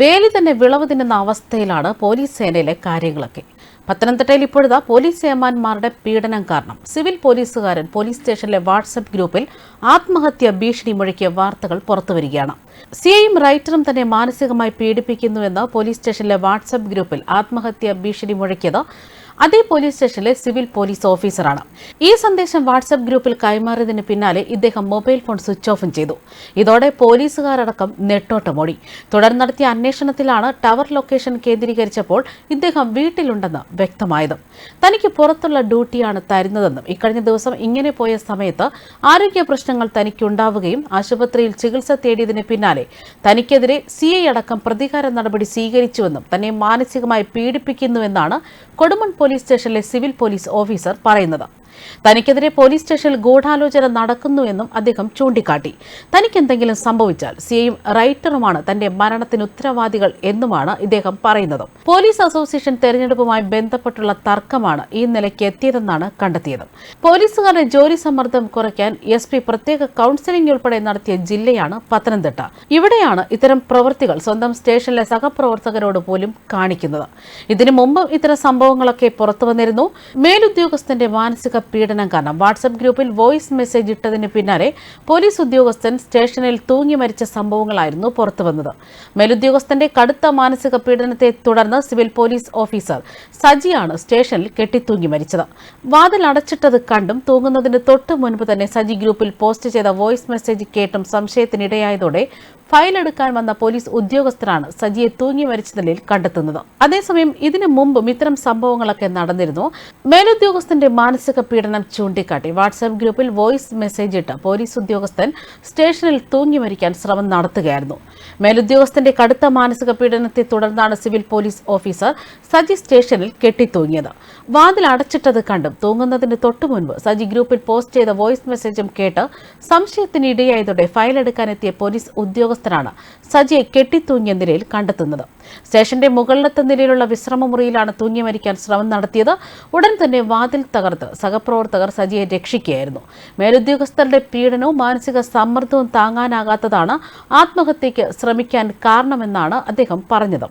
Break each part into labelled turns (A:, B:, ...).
A: വേലി തന്നെ വിളവ് തിന്നുന്ന അവസ്ഥയിലാണ് പോലീസ് സേനയിലെ കാര്യങ്ങളൊക്കെ. പത്തനംതിട്ടയിൽ ഇപ്പോഴത്തെ പോലീസ് ചെയർമാൻമാരുടെ പീഡനം കാരണം. സിവിൽ പോലീസുകാരൻ പോലീസ് സ്റ്റേഷനിലെ വാട്സപ്പ് ഗ്രൂപ്പിൽ ആത്മഹത്യ ഭീഷണി മുഴക്കിയ വാർത്തകൾ പുറത്തുവരികയാണ് സിഐയും റൈറ്ററും തന്നെ മാനസികമായി പീഡിപ്പിക്കുന്നുവെന്ന് പോലീസ് സ്റ്റേഷനിലെ വാട്സപ്പ് ഗ്രൂപ്പിൽ ആത്മഹത്യ ഭീഷണി മുഴക്കിയത് അതേ പോലീസ് സ്റ്റേഷനിലെ സിവിൽ പോലീസ് ഓഫീസറാണ്. ഈ സന്ദേശം വാട്സപ്പ് ഗ്രൂപ്പിൽ കൈമാറിയതിന് പിന്നാലെ ഇദ്ദേഹം മൊബൈൽ ഫോൺ സ്വിച്ച് ഓഫും ചെയ്തു. ഇതോടെ പോലീസുകാരടക്കം നെട്ടോട്ടമോടി. തുടർന്ന് നടത്തിയ അന്വേഷണത്തിലാണ് ടവർ ലൊക്കേഷൻ കേന്ദ്രീകരിച്ചപ്പോൾ ഇദ്ദേഹം വീട്ടിലുണ്ടെന്ന് വ്യക്തമായത്. തനിക്ക് പുറത്തുള്ള ഡ്യൂട്ടിയാണ് തരുന്നതെന്നും ഇക്കഴിഞ്ഞ ദിവസം ഇങ്ങനെ പോയ സമയത്ത് ആരോഗ്യ പ്രശ്നങ്ങൾ തനിക്കുണ്ടാവുകയും ആശുപത്രിയിൽ ചികിത്സ തേടിയതിന് പിന്നാലെ തനിക്കെതിരെ സി അടക്കം പ്രതികാര നടപടി സ്വീകരിച്ചുവെന്നും തന്നെ മാനസികമായി പീഡിപ്പിക്കുന്നുവെന്നാണ് കൊടുമൺ പോലീസ് സ്റ്റേഷനിലെ സിവിൽ പോലീസ് ഓഫീസർ പറയുന്നത് തനിക്കെതിരെ പോലീസ് സ്റ്റേഷനിൽ ഗൂഢാലോചന നടക്കുന്നുവെന്നും അദ്ദേഹം ചൂണ്ടിക്കാട്ടി. തനിക്ക് എന്തെങ്കിലും സംഭവിച്ചാൽ സിഐയും റൈറ്ററുമാണ് തന്റെ മരണത്തിന് ഉത്തരവാദികൾ എന്നുമാണ് ഇദ്ദേഹം പറയുന്നത്. പോലീസ് അസോസിയേഷൻ തെരഞ്ഞെടുപ്പുമായി ബന്ധപ്പെട്ടുള്ള തർക്കമാണ് ഈ നിലയ്ക്ക് എത്തിയതെന്നാണ് കണ്ടെത്തിയത്. പോലീസുകാരുടെ ജോലി സമ്മർദ്ദം കുറയ്ക്കാൻ എസ് പി പ്രത്യേക കൌൺസിലിംഗ് ഉൾപ്പെടെ നടത്തിയ ജില്ലയാണ് പത്തനംതിട്ട. ഇവിടെയാണ് ഇത്തരം പ്രവൃത്തികൾ സ്വന്തം സ്റ്റേഷനിലെ സഹപ്രവർത്തകരോട് പോലും കാണിക്കുന്നത്. ഇതിനു മുമ്പ് ഇത്തരം സംഭവങ്ങളൊക്കെ പുറത്തു വന്നിരുന്നു. മേലുദ്യോഗസ്ഥന്റെ മാനസിക പീഡനം കാരണം. വാട്സപ്പ് ഗ്രൂപ്പിൽ വോയിസ് മെസ്സേജ് ഇട്ടതിന് പിന്നാലെ പോലീസ് ഉദ്യോഗസ്ഥൻ സ്റ്റേഷനിൽ തൂങ്ങി മരിച്ച സംഭവങ്ങളായിരുന്നു പുറത്തുവന്നത്. മേലുദ്യോഗസ്ഥന്റെ കടുത്ത മാനസിക പീഡനത്തെ തുടർന്ന് സിവിൽ പോലീസ് ഓഫീസർ സജിയാണ് സ്റ്റേഷനിൽ കെട്ടിത്തൂങ്ങി മരിച്ചത്. വാതിൽ അടച്ചിട്ടത് കണ്ടും തൂങ്ങുന്നതിന് തൊട്ട് മുൻപ് തന്നെ സജി ഗ്രൂപ്പിൽ പോസ്റ്റ് ചെയ്ത വോയിസ് മെസ്സേജ് കേട്ടും സംശയത്തിനിടയായതോടെ ഫയൽ എടുക്കാൻ വന്ന പോലീസ് ഉദ്യോഗസ്ഥരാണ് സജിയെ തൂങ്ങി മരിച്ച നിലയിൽ കണ്ടെത്തുന്നത്. അതേസമയം ഇതിനു മുമ്പും ഇത്തരം സംഭവങ്ങളൊക്കെ നടന്നിരുന്നു. മേലുദ്യോഗസ്ഥന്റെ മാനസിക പീഡനം ചൂണ്ടിക്കാട്ടി. വാട്സാപ്പ് ഗ്രൂപ്പിൽ വോയിസ് മെസ്സേജ് ഇട്ട പോലീസ് ഉദ്യോഗസ്ഥൻ സ്റ്റേഷനിൽ തൂങ്ങി മരിക്കാൻ ശ്രമം നടത്തുകയായിരുന്നു. മേലുദ്യോഗസ്ഥന്റെ കടുത്ത മാനസിക പീഡനത്തെ തുടർന്നാണ് സിവിൽ പോലീസ് ഓഫീസർ സജി സ്റ്റേഷനിൽ കെട്ടിത്തൂങ്ങിയത്. വാതിൽ അടച്ചിട്ടത് കണ്ടും തൂങ്ങുന്നതിന് തൊട്ടു മുൻപ് സജി ഗ്രൂപ്പിൽ പോസ്റ്റ് ചെയ്ത വോയിസ് മെസ്സേജും കേട്ട് സംശയത്തിന് ഇടയായതോടെ ഫയൽ എടുക്കാനെത്തിയ പോലീസ് ഉദ്യോഗസ്ഥനാണ് സജിയെ കെട്ടിത്തൂങ്ങിയ നിലയിൽ കണ്ടെത്തുന്നത്. സ്റ്റേഷന്റെ മുകളിലത്തെ നിലയിലുള്ള വിശ്രമമുറിയിലാണ് തൂങ്ങി മരിക്കാൻ ശ്രമം നടത്തിയത്. ഉടൻ തന്നെ വാതിൽ തകർത്ത് സഹപ്രവർത്തകർ സജിയെ രക്ഷിക്കുകയായിരുന്നു. മേലുദ്യോഗസ്ഥരുടെ പീഡനവും മാനസിക സമ്മർദ്ദവും താങ്ങാനാകാത്തതാണ് ആത്മഹത്യയ്ക്ക് ശ്രമിക്കാൻ കാരണമെന്നാണ് അദ്ദേഹം പറഞ്ഞത്.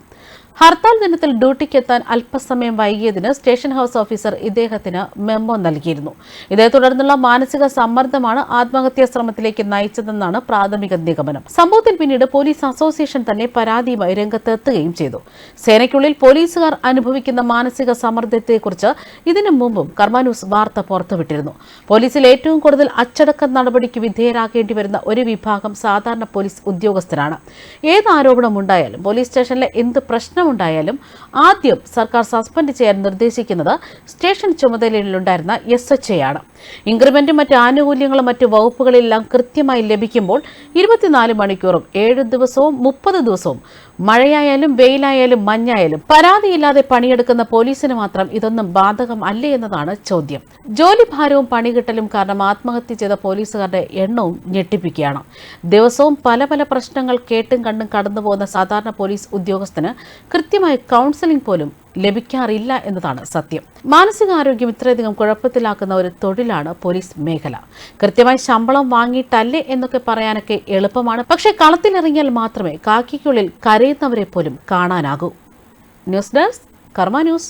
A: ഹർത്താൽ ദിനത്തിൽ ഡ്യൂട്ടിക്കെത്താൻ അല്പസമയം വൈകിയതിന് സ്റ്റേഷൻ ഹൌസ് ഓഫീസർ ഇദ്ദേഹത്തിന് മെമ്മോ നൽകിയിരുന്നു. ഇതേ തുടർന്നുള്ള മാനസിക സമ്മർദ്ദമാണ് ആത്മഹത്യാ ശ്രമത്തിലേക്ക് നയിച്ചതെന്നാണ് പ്രാഥമിക നിഗമനം. സംഭവത്തിൽ പിന്നീട് പോലീസ് അസോസിയേഷൻ തന്നെ പരാതിയുമായി രംഗത്തെത്തുകയും ചെയ്തു. സേനയ്ക്കുള്ളിൽ പോലീസുകാർ അനുഭവിക്കുന്ന മാനസിക സമ്മർദ്ദത്തെക്കുറിച്ച് ഇതിനു മുമ്പും കർമാനൂസ് വാർത്ത പുറത്തുവിട്ടിരുന്നു. പോലീസിൽ ഏറ്റവും കൂടുതൽ അച്ചടക്ക നടപടിക്ക് വിധേയരാകേണ്ടി വരുന്ന ഒരു വിഭാഗം സാധാരണ പോലീസ് ഉദ്യോഗസ്ഥരാണ്. ഏത് ആരോപണമുണ്ടായാലും പോലീസ് സ്റ്റേഷനിലെ എന്ത് പ്രശ്നമുണ്ടായാലും ആദ്യം സർക്കാർ സസ്പെൻഡ് ചെയ്യാൻ നിർദ്ദേശിക്കുന്നത് സ്റ്റേഷൻ ചുമതലയിലുണ്ടായിരുന്ന എസ് എച്ച് ആണ്. ഇൻക്രിമെന്റും മറ്റ് ആനുകൂല്യങ്ങളും മറ്റ് വകുപ്പുകളെല്ലാം കൃത്യമായി ലഭിക്കുമ്പോൾ ഇരുപത്തിനാല് മണിക്കൂറും ഏഴ് ദിവസവും മുപ്പത് ദിവസവും മഴയായാലും വെയിലായാലും മഞ്ഞായാലും പരാതിയില്ലാതെ പണിയെടുക്കുന്ന പോലീസിന് മാത്രം ഇതൊന്നും ബാധകം അല്ലേ എന്നതാണ് ചോദ്യം. ജോലിഭാരവും പണികിട്ടലും കാരണം ആത്മഹത്യ ചെയ്ത പോലീസുകാരുടെ എണ്ണവും ഞെട്ടിപ്പിക്കുകയാണ്. ദിവസവും പല പല പ്രശ്നങ്ങൾ കേട്ടും കണ്ടും കടന്നുപോകുന്ന സാധാരണ പോലീസ് ഉദ്യോഗസ്ഥന് കൃത്യമായ കൗൺസിലിംഗ് പോലും ലഭിക്കാറില്ല എന്നതാണ് സത്യം. മാനസികാരോഗ്യം ഇത്രയധികം കുഴപ്പത്തിലാക്കുന്ന ഒരു തൊഴിലാണ് പോലീസ് മേഖല. കൃത്യമായി ശമ്പളം വാങ്ങിയിട്ടല്ലേ എന്നൊക്കെ പറയാനൊക്കെ എളുപ്പമാണ്. പക്ഷേ കളത്തിലിറങ്ങിയാൽ മാത്രമേ കാക്കിക്കുള്ളിൽ കരയുന്നവരെ പോലും കാണാനാകൂ. News desk Karma news.